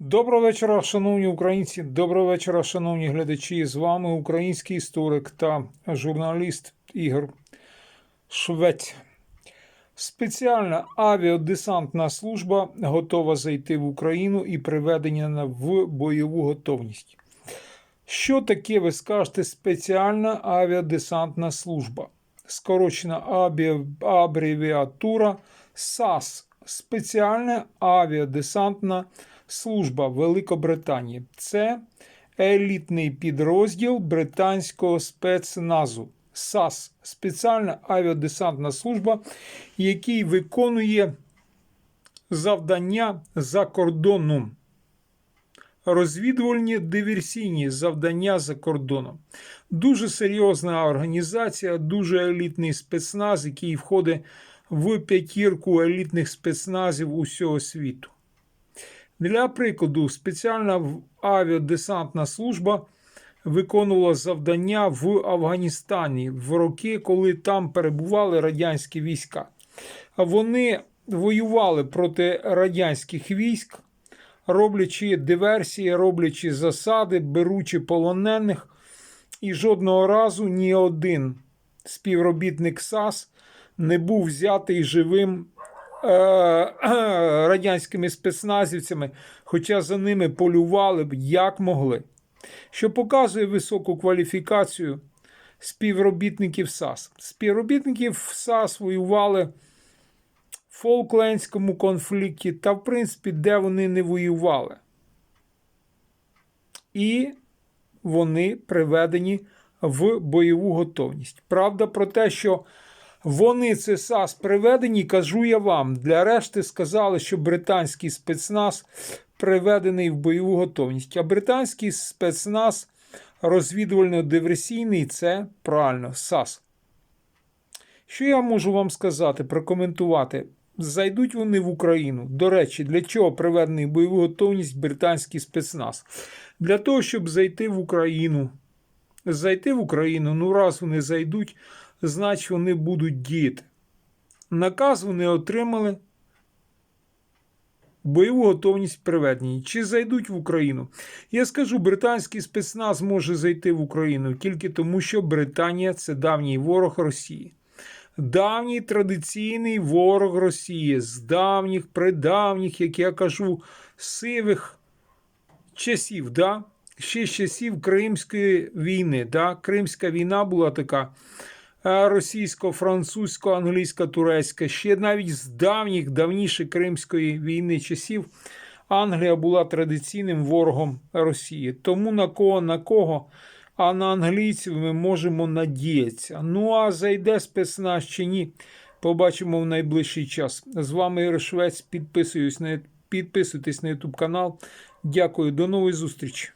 Доброго вечора, шановні українці. Доброго вечора, шановні глядачі. З вами український історик та журналіст Ігор Швець. Спеціальна авіадесантна служба готова зайти в Україну і приведення в бойову готовність. Що таке, ви скажете, спеціальна авіадесантна служба? Скорочена абревіатура САС Спеціальна авіадесантна служба Великобританії. Це елітний підрозділ британського спецназу. САС спеціальна авіадесантна служба, який виконує завдання за кордоном. Розвідувальні диверсійні завдання за кордоном. Дуже серйозна організація, дуже елітний спецназ, який входить в п'ятірку елітних спецназів усього світу. Для прикладу, спеціальна авіадесантна служба виконувала завдання в Афганістані в роки, коли там перебували радянські війська. Вони воювали проти радянських військ, роблячи диверсії, роблячи засади, беручи полонених, і жодного разу ні один співробітник САС не був взятий живим радянськими спецназівцями, хоча за ними полювали б як могли. Що показує високу кваліфікацію співробітників САС. Співробітників САС воювали в Фолклендському конфлікті та, в принципі, де вони не воювали. І вони приведені в бойову готовність. Правда про те, що вони це САС приведені, кажу я вам. Для решти сказали, що британський спецназ приведений в бойову готовність. А британський спецназ розвідувально-диверсійний це правильно САС. Що я можу вам сказати, прокоментувати? Зайдуть вони в Україну. До речі, для чого приведений в бойову готовність британський спецназ? Для того, щоб зайти в Україну. Зайти в Україну, ну раз вони зайдуть, значить вони будуть діяти. Наказ вони отримали. Бойову готовність приведені. Чи зайдуть в Україну? Я скажу, британський спецназ може зайти в Україну тільки тому, що Британія це давній ворог Росії. Давній традиційний ворог Росії з давніх, придавніх, як я кажу, сивих часів, да? Ще з часів Кримської війни. Да? Кримська війна була така е, російсько-французько-англійська, турецька. Ще навіть з давніх, давніших Кримської війни часів Англія була традиційним ворогом Росії. Тому на кого на кого, а на англійців ми можемо надіятися. Ну а зайде спецназ чи ні, побачимо в найближчий час. З вами Ігор Швець. Підписуйтесь на YouTube канал. Дякую, до нової зустрічі.